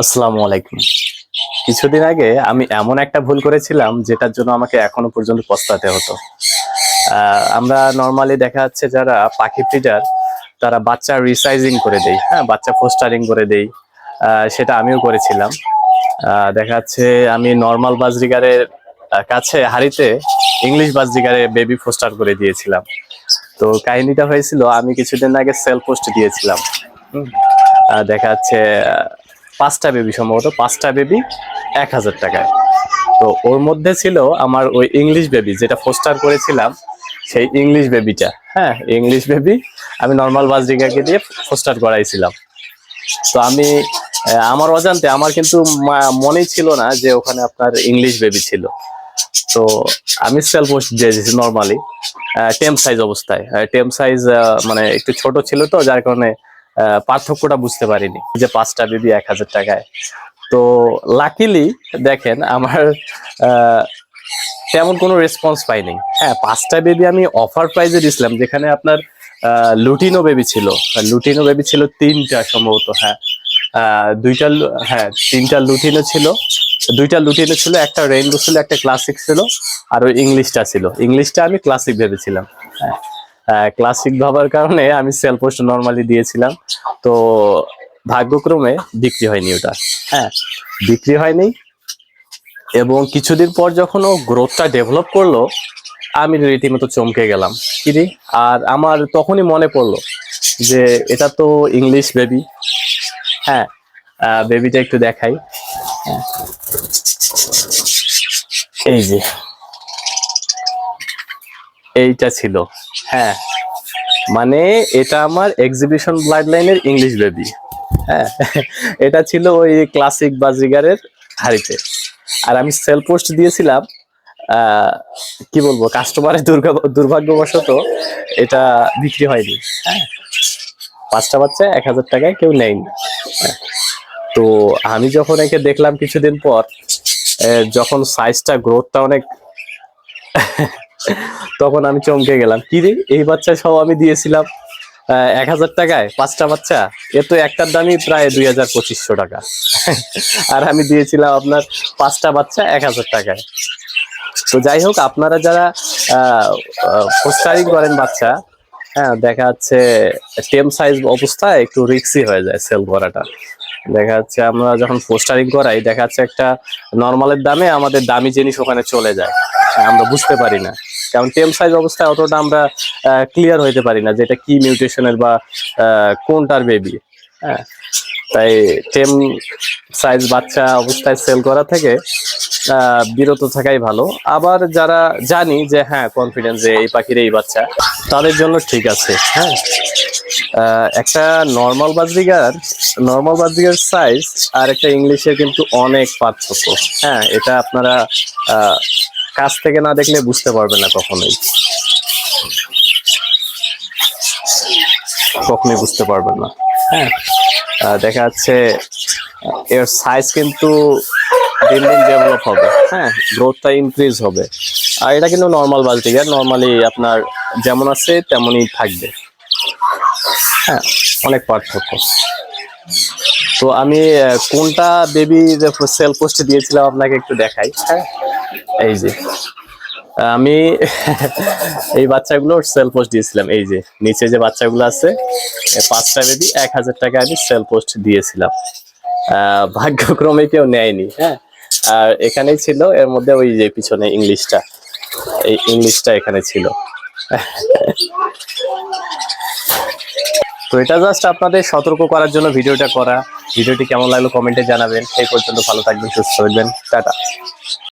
আসসালামু আলাইকুম। কিছুদিন আগে আমি এমন একটা ভুল করেছিলাম যেটার জন্য আমাকে এখনও পর্যন্ত পস্তাতে হতো। আমরা নর্মালি দেখা যাচ্ছে যারা পাখি ফিডার তারা বাচ্চা রিসাইজিং করে দেই হ্যাঁ বাচ্চা ফোস্টারিং করে দেই। সেটা আমিও করেছিলাম। দেখা যাচ্ছে আমি নর্মাল বাজরিগারের কাছে হাড়িতে ইংলিশ বাজরিগারে বেবি ফোস্টার করে দিয়েছিলাম। তো কাহিনীটা হয়েছিল আমি কিছুদিন আগে সেল পোস্ট দিয়েছিলাম। হুম। দেখা যাচ্ছে পাঁচটা বেবি সম্ভবত পাঁচটা বেবি এক হাজার টাকায়। তো ওর মধ্যে ছিল আমার ওই ইংলিশ বেবি যেটা ফোস্টার করেছিলাম, সেই ইংলিশ বেবিটা হ্যাঁ ইংলিশ বেবি আমি নর্মাল বাজরিকাকে দিয়ে ফোস্টার করাইছিলাম। তো আমি আমার অজান্তে আমার কিন্তু মনেই ছিল না যে ওখানে আপনার ইংলিশ বেবি ছিল। তো আমি সেল পোস্ট দিয়ে দিয়েছি নর্মালি টেম সাইজ অবস্থায়। টেম সাইজ মানে একটু ছোট ছিল তো, যার কারণে পার্থক্যটা বুঝতে পারিনি যে পাঁচটা বেবি এক হাজার টাকায়। তো লাকিলি দেখেন আমার তেমন কোনো রেসপন্স পাইনি। হ্যাঁ পাঁচটা বেবি আমি অফার প্রাইজে দিয়েছিলাম যেখানে আপনার লুটিনো বেবি ছিল। লুটিনো বেবি ছিল তিনটা সম্ভবত হ্যাঁ। দুইটা হ্যাঁ তিনটা লুটিনো ছিল। দুইটা লুটিনো ছিল, একটা রেইনবো ছিল, একটা ক্লাসিক ছিল, আর ওই ইংলিশটা ছিল। ইংলিশটা আমি ক্লাসিক ভেবেছিলাম হ্যাঁ। ক্লাসিক ভাবার কারণে আমি সেল পোস্ট নর্মালি দিয়েছিলাম। তো ভাগ্যক্রমে বিক্রি হয়নি ওটা। হ্যাঁ বিক্রি হয়নি। এবং কিছুদিন পর যখন ও গ্রোথটা ডেভেলপ করল, আমি রীতিমতো চমকে গেলাম। কিরে আর আমার তখনই মনে পড়ল যে, এটা তো ইংলিশ বেবি হ্যাঁ বেবিটা একটু দেখাই। হ্যাঁ। এই যে। এইটা ছিল। হ্যাঁ। মানে এটা আমার এক্সিবিশন ব্লাড লাইনের ইংলিশ বেবি হ্যাঁ এটা ছিল ওই ক্লাসিক বাজিগারের হাড়িতে। আর আমি সেল পোস্ট দিয়েছিলাম কি বলব কাস্টমারের দুর্গা দুর্ভাগ্যবশত এটা বিক্রি হয়নি। হ্যাঁ পাঁচটা বাচ্চা এক হাজার টাকায় কেউ নেয়নি। হ্যাঁ। তো আমি যখন একে দেখলাম কিছুদিন পর যখন সাইজটা গ্রোথটা অনেক তখন আমি চমকে গেলাম। কি রে? এই বাচ্চা সব আমি দিয়েছিলাম এক হাজার টাকায়, পাঁচটা বাচ্চা? এ তো একটার দামই প্রায় দুই হাজার পঁচিশশো টাকা। আর আমি দিয়েছিলাম আপনার পাঁচটা বাচ্চা এক হাজার টাকায়। তো যাই হোক, আপনারা যারা পোস্টারিং করেন বাচ্চা হ্যাঁ দেখা যাচ্ছে টেম সাইজ অবস্থায় একটু রিক্সি হয়ে যায় সেল করাটা দেখা যাচ্ছে আমরা যখন পোস্টারিং করাই, দেখা যাচ্ছে একটা নর্মালের দামে আমাদের দামি জিনিস ওখানে চলে যায়। আমরা বুঝতে পারি না। কারণ টেম সাইজ অবস্থায় অতটা আমরা ক্লিয়ার হইতে পারি না যে এটা কি মিউটেশনের বা কোনটার বেবি হ্যাঁ তাই টেম সাইজ বাচ্চা অবস্থায় সেল করা থেকে বিরত থাকাই ভালো। আবার যারা জানি যে হ্যাঁ কনফিডেন্স যে এই পাখির এই বাচ্চা, তাদের জন্য ঠিক আছে হ্যাঁ। একটা normal budgerigar normal budgerigar size আর একটা ইংলিশের কিন্তু অনেক পার্থক্য। হ্যাঁ এটা আপনারা কাছ থেকে না দেখলে বুঝতে পারবে না কখনোই। কখনোই বুঝতে পারবেন না। হ্যাঁ দেখা যাচ্ছে এর সাইজ কিন্তু দিন দিন ডেভেলপ হবে। হ্যাঁ গ্রোথটা ইনক্রিজ হবে। আর এটা কিন্তু নর্মাল বাজরিগার নর্মালি আপনার যেমন আছে তেমনই থাকবে। হ্যাঁ অনেক পার্থক্য। তো আমি কোনটা বেবি সেল পোস্টে দিয়েছিলাম আপনাকে একটু দেখাই। হ্যাঁ। এই যে আমি এই বাচ্চাগুলোর সেল পোস্ট দিয়েছিলাম এই যে নিচে যে বাচ্চাগুলো আছে পাঁচটা বেবি এক হাজার টাকা আমি সেল পোস্ট দিয়েছিলাম। আহ, ভাগ্যক্রমে কেউ নেয়নি হ্যাঁ। আর এখানেই ছিল এর মধ্যে ওই যে পিছনে ইংলিশটা এই ইংলিশটা এখানে ছিল। তো এটা জাস্ট আপনাদের সতর্ক করার জন্য ভিডিওটা করা। ভিডিওটি কেমন লাগল কমেন্টে জানাবেন। সেই পর্যন্ত ভালো থাকবেন, সুস্থ থাকবেন। টাটা।